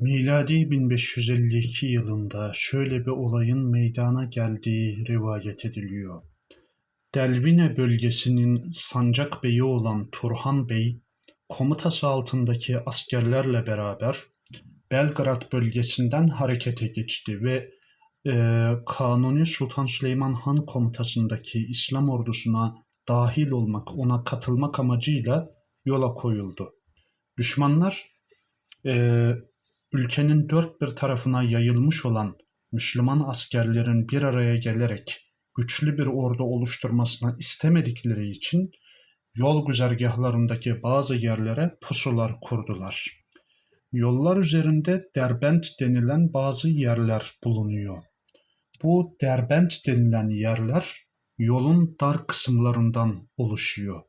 Miladi 1552 yılında şöyle bir olayın meydana geldiği rivayet ediliyor. Delvine bölgesinin sancak beyi olan Turhan Bey, komutası altındaki askerlerle beraber Belgrad bölgesinden harekete geçti ve e, Kanuni Sultan Süleyman Han komutasındaki İslam ordusuna dahil olmak, ona katılmak amacıyla yola koyuldu. Düşmanlar e, ülkenin dört bir tarafına yayılmış olan Müslüman askerlerin bir araya gelerek güçlü bir ordu oluşturmasını istemedikleri için yol güzergahlarındaki bazı yerlere pusular kurdular. Yollar üzerinde derbent denilen bazı yerler bulunuyor. Bu derbent denilen yerler yolun dar kısımlarından oluşuyor.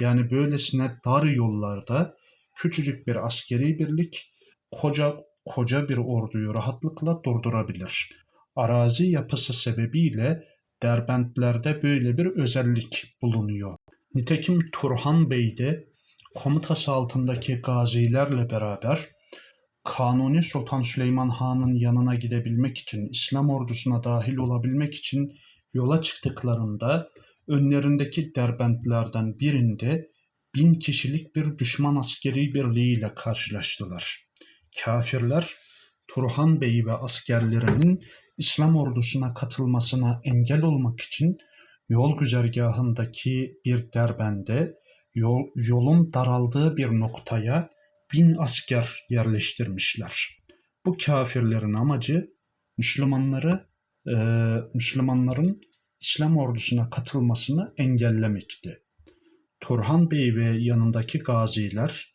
Yani böylesine dar yollarda küçücük bir askeri birlik koca koca bir orduyu rahatlıkla durdurabilir. Arazi yapısı sebebiyle Derbentlerde böyle bir özellik bulunuyor. Nitekim Turhan Bey de komutası altındaki gazilerle beraber Kanuni Sultan Süleyman Han'ın yanına gidebilmek için, İslam ordusuna dahil olabilmek için yola çıktıklarında önlerindeki derbentlerden birinde bin kişilik bir düşman askeri birliğiyle karşılaştılar. Kafirler Turhan Bey ve askerlerinin İslam ordusuna katılmasına engel olmak için yol güzergahındaki bir derbende yol, yolun daraldığı bir noktaya bin asker yerleştirmişler. Bu kafirlerin amacı Müslümanları e, Müslümanların İslam ordusuna katılmasını engellemekti. Turhan Bey ve yanındaki gaziler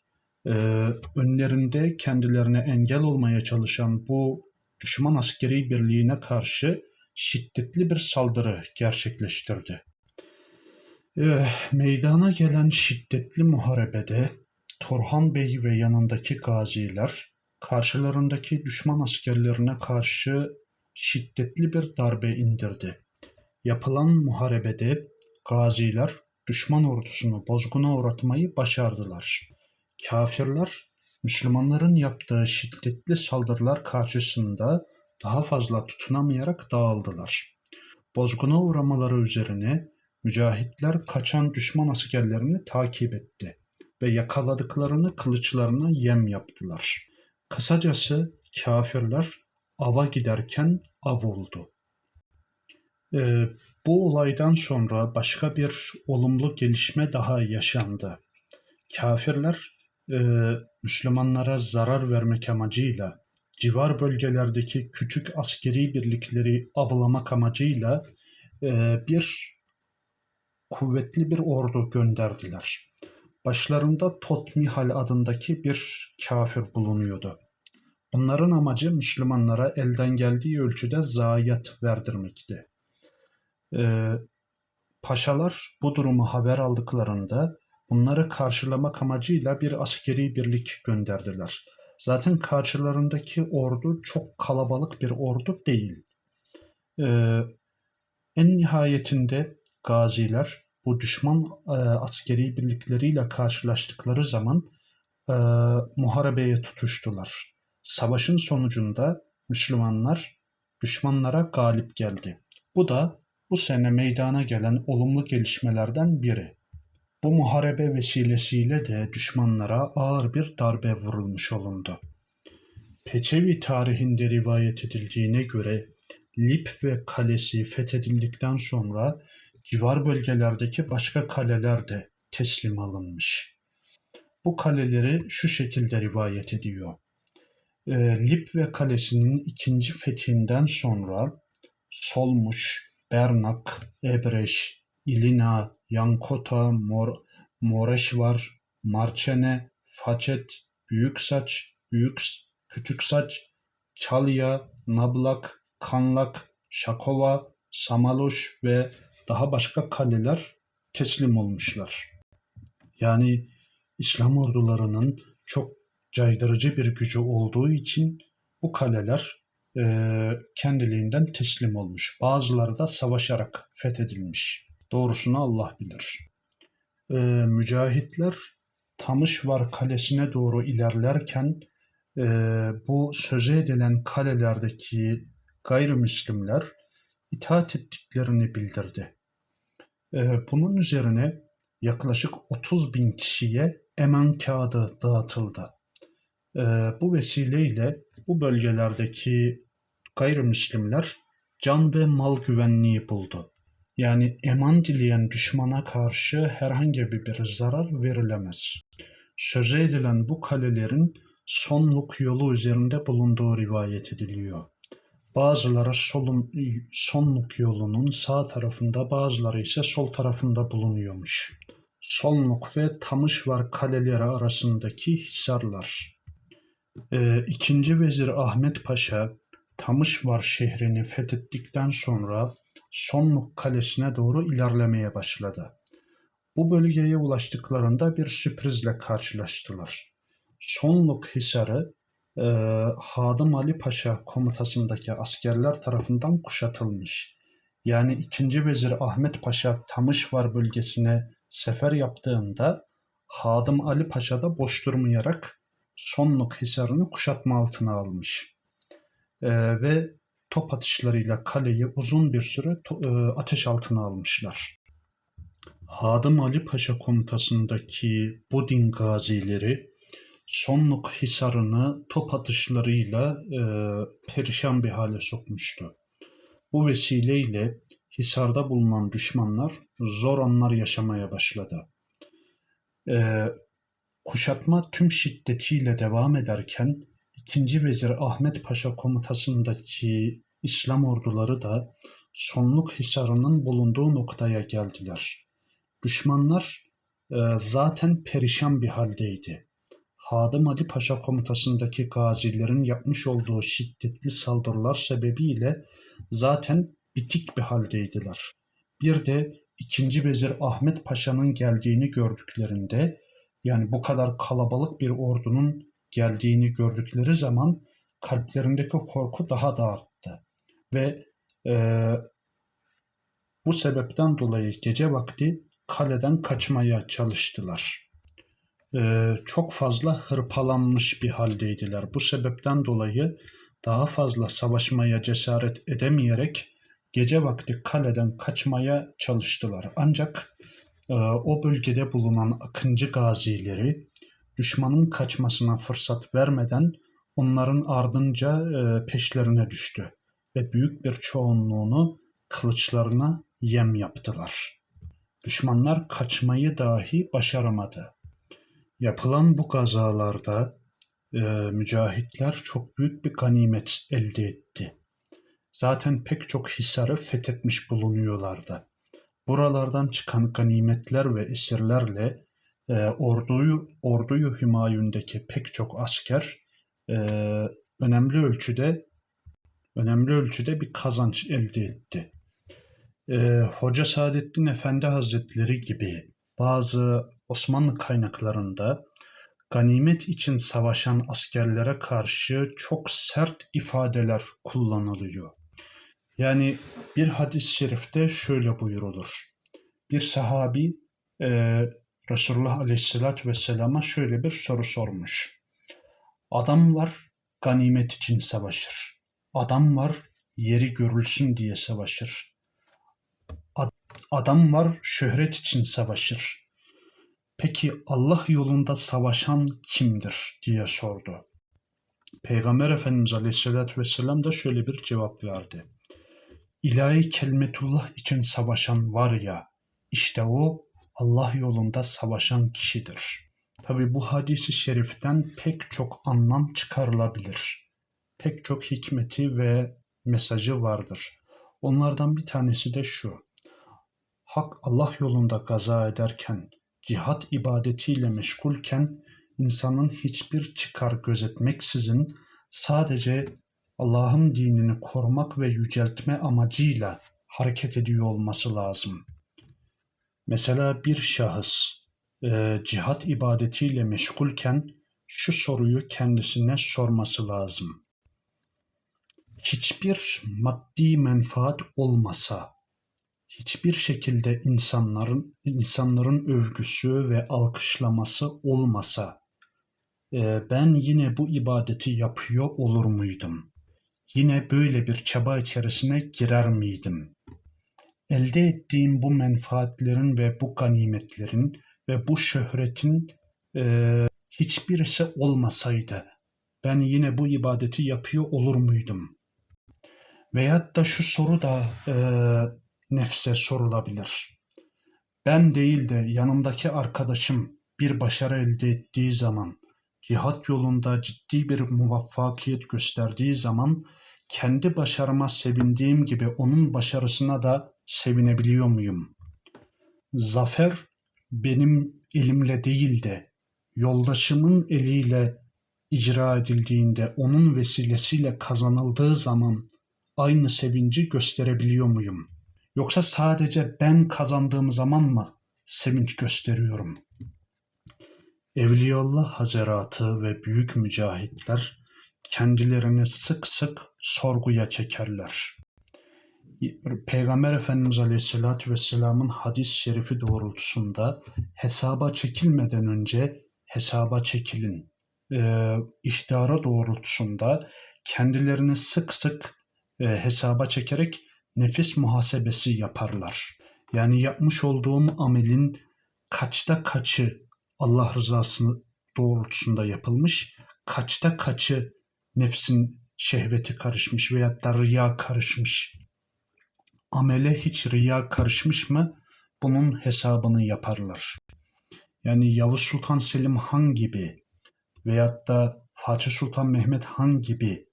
önlerinde kendilerine engel olmaya çalışan bu düşman askeri birliğine karşı şiddetli bir saldırı gerçekleştirdi. E, meydana gelen şiddetli muharebede Turhan Bey ve yanındaki gaziler karşılarındaki düşman askerlerine karşı şiddetli bir darbe indirdi. Yapılan muharebede gaziler düşman ordusunu bozguna uğratmayı başardılar. Kafirler Müslümanların yaptığı şiddetli saldırılar karşısında daha fazla tutunamayarak dağıldılar. Bozguna uğramaları üzerine mücahitler kaçan düşman askerlerini takip etti ve yakaladıklarını kılıçlarına yem yaptılar. Kısacası kafirler ava giderken av oldu. Ee, bu olaydan sonra başka bir olumlu gelişme daha yaşandı. Kafirler e, Müslümanlara zarar vermek amacıyla civar bölgelerdeki küçük askeri birlikleri avlamak amacıyla e, bir kuvvetli bir ordu gönderdiler. Başlarında Totmihal adındaki bir kafir bulunuyordu. Bunların amacı Müslümanlara elden geldiği ölçüde zayiat verdirmekti. Ee, paşalar bu durumu haber aldıklarında bunları karşılamak amacıyla bir askeri birlik gönderdiler. Zaten karşılarındaki ordu çok kalabalık bir ordu değil. Ee, en nihayetinde gaziler bu düşman e, askeri birlikleriyle karşılaştıkları zaman e, muharebeye tutuştular. Savaşın sonucunda Müslümanlar düşmanlara galip geldi. Bu da bu sene meydana gelen olumlu gelişmelerden biri. Bu muharebe vesilesiyle de düşmanlara ağır bir darbe vurulmuş olundu. Peçevi tarihinde rivayet edildiğine göre Lip ve kalesi fethedildikten sonra civar bölgelerdeki başka kaleler de teslim alınmış. Bu kaleleri şu şekilde rivayet ediyor. E, Lip ve kalesinin ikinci fethinden sonra Solmuş, Bernak, Ebreş, İlina, Yankota, Mor, Moreşvar, Marçene, Façet, Büyüksaç, Büyük, Küçüksaç, Çalya, Nablak, Kanlak, Şakova, Samaloş ve daha başka kaleler teslim olmuşlar. Yani İslam ordularının çok caydırıcı bir gücü olduğu için bu kaleler e, kendiliğinden teslim olmuş. Bazıları da savaşarak fethedilmiş. Doğrusunu Allah bilir. E, mücahitler Tamışvar Kalesi'ne doğru ilerlerken e, bu sözü edilen kalelerdeki gayrimüslimler itaat ettiklerini bildirdi. E, bunun üzerine yaklaşık 30 bin kişiye eman kağıdı dağıtıldı. E, bu vesileyle bu bölgelerdeki gayrimüslimler can ve mal güvenliği buldu. Yani eman dileyen düşmana karşı herhangi bir zarar verilemez. Söze edilen bu kalelerin sonluk yolu üzerinde bulunduğu rivayet ediliyor. Bazıları solun, sonluk yolunun sağ tarafında bazıları ise sol tarafında bulunuyormuş. Sonluk ve Tamışvar kaleleri arasındaki hisarlar. Ee, İkinci Vezir Ahmet Paşa Tamışvar şehrini fethettikten sonra Sonluk Kalesi'ne doğru ilerlemeye başladı. Bu bölgeye ulaştıklarında bir sürprizle karşılaştılar. Sonluk Hisarı e, Hadım Ali Paşa komutasındaki askerler tarafından kuşatılmış. Yani 2. Vezir Ahmet Paşa Tamışvar bölgesine sefer yaptığında Hadım Ali Paşa da boş durmayarak Sonluk Hisarı'nı kuşatma altına almış. E, ve top atışlarıyla kaleyi uzun bir süre e, ateş altına almışlar. Hadım Ali Paşa komutasındaki Budin gazileri Sonluk Hisarı'nı top atışlarıyla e, perişan bir hale sokmuştu. Bu vesileyle Hisar'da bulunan düşmanlar zor anlar yaşamaya başladı. E, kuşatma tüm şiddetiyle devam ederken 2. Vezir Ahmet Paşa komutasındaki İslam orduları da Sonluk Hisarı'nın bulunduğu noktaya geldiler. Düşmanlar e, zaten perişan bir haldeydi. Hadım Ali Paşa komutasındaki gazilerin yapmış olduğu şiddetli saldırılar sebebiyle zaten bitik bir haldeydiler. Bir de 2. Vezir Ahmet Paşa'nın geldiğini gördüklerinde yani bu kadar kalabalık bir ordunun geldiğini gördükleri zaman kalplerindeki korku daha da arttı. Ve e, bu sebepten dolayı gece vakti kaleden kaçmaya çalıştılar. E, çok fazla hırpalanmış bir haldeydiler. Bu sebepten dolayı daha fazla savaşmaya cesaret edemeyerek gece vakti kaleden kaçmaya çalıştılar. Ancak e, o bölgede bulunan akıncı gazileri düşmanın kaçmasına fırsat vermeden onların ardınca e, peşlerine düştü ve büyük bir çoğunluğunu kılıçlarına yem yaptılar. Düşmanlar kaçmayı dahi başaramadı. Yapılan bu gazalarda e, mücahitler çok büyük bir ganimet elde etti. Zaten pek çok hisarı fethetmiş bulunuyorlardı. Buralardan çıkan ganimetler ve esirlerle e, orduyu orduyu Hümayun'daki pek çok asker e, önemli ölçüde önemli ölçüde bir kazanç elde etti. E, Hoca Saadettin Efendi Hazretleri gibi bazı Osmanlı kaynaklarında ganimet için savaşan askerlere karşı çok sert ifadeler kullanılıyor. Yani bir hadis-i şerifte şöyle buyurulur. Bir sahabi e, Resulullah Aleyhisselatü Vesselam'a şöyle bir soru sormuş. Adam var ganimet için savaşır. Adam var yeri görülsün diye savaşır. Adam var şöhret için savaşır. Peki Allah yolunda savaşan kimdir diye sordu. Peygamber Efendimiz Aleyhisselatü Vesselam da şöyle bir cevap verdi. İlahi kelimetullah için savaşan var ya, işte o Allah yolunda savaşan kişidir. Tabi bu hadisi şeriften pek çok anlam çıkarılabilir. Pek çok hikmeti ve mesajı vardır. Onlardan bir tanesi de şu. Hak Allah yolunda gaza ederken, cihat ibadetiyle meşgulken insanın hiçbir çıkar gözetmeksizin sadece Allah'ın dinini korumak ve yüceltme amacıyla hareket ediyor olması lazım. Mesela bir şahıs e, cihat ibadetiyle meşgulken şu soruyu kendisine sorması lazım. Hiçbir maddi menfaat olmasa, hiçbir şekilde insanların insanların övgüsü ve alkışlaması olmasa e, ben yine bu ibadeti yapıyor olur muydum? Yine böyle bir çaba içerisine girer miydim? Elde ettiğim bu menfaatlerin ve bu ganimetlerin ve bu şöhretin e, hiçbirisi olmasaydı ben yine bu ibadeti yapıyor olur muydum? Veyahut da şu soru da e, nefse sorulabilir. Ben değil de yanımdaki arkadaşım bir başarı elde ettiği zaman, cihat yolunda ciddi bir muvaffakiyet gösterdiği zaman kendi başarıma sevindiğim gibi onun başarısına da sevinebiliyor muyum? Zafer benim elimle değil de yoldaşımın eliyle icra edildiğinde, onun vesilesiyle kazanıldığı zaman aynı sevinci gösterebiliyor muyum? Yoksa sadece ben kazandığım zaman mı sevinç gösteriyorum? Evliyaullah Hazaratı ve büyük mücahitler kendilerini sık sık sorguya çekerler. Peygamber Efendimiz Aleyhisselatü Vesselam'ın hadis-i şerifi doğrultusunda hesaba çekilmeden önce hesaba çekilin. Ee, ihtara doğrultusunda kendilerini sık sık e, hesaba çekerek nefis muhasebesi yaparlar. Yani yapmış olduğum amelin kaçta kaçı Allah rızası doğrultusunda yapılmış, kaçta kaçı nefsin şehveti karışmış veyahut da riya karışmış. Amele hiç riya karışmış mı? Bunun hesabını yaparlar. Yani Yavuz Sultan Selim Han gibi veyahut da Fatih Sultan Mehmet Han gibi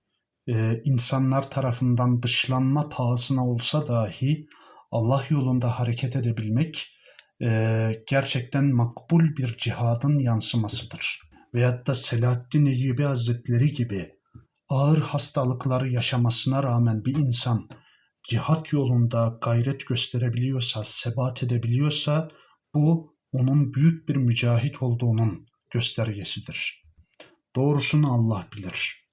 e, insanlar tarafından dışlanma pahasına olsa dahi Allah yolunda hareket edebilmek e, gerçekten makbul bir cihadın yansımasıdır. Veyahut da Selahaddin Eyyubi Hazretleri gibi ağır hastalıkları yaşamasına rağmen bir insan cihat yolunda gayret gösterebiliyorsa, sebat edebiliyorsa bu onun büyük bir mücahit olduğunun göstergesidir. Doğrusunu Allah bilir.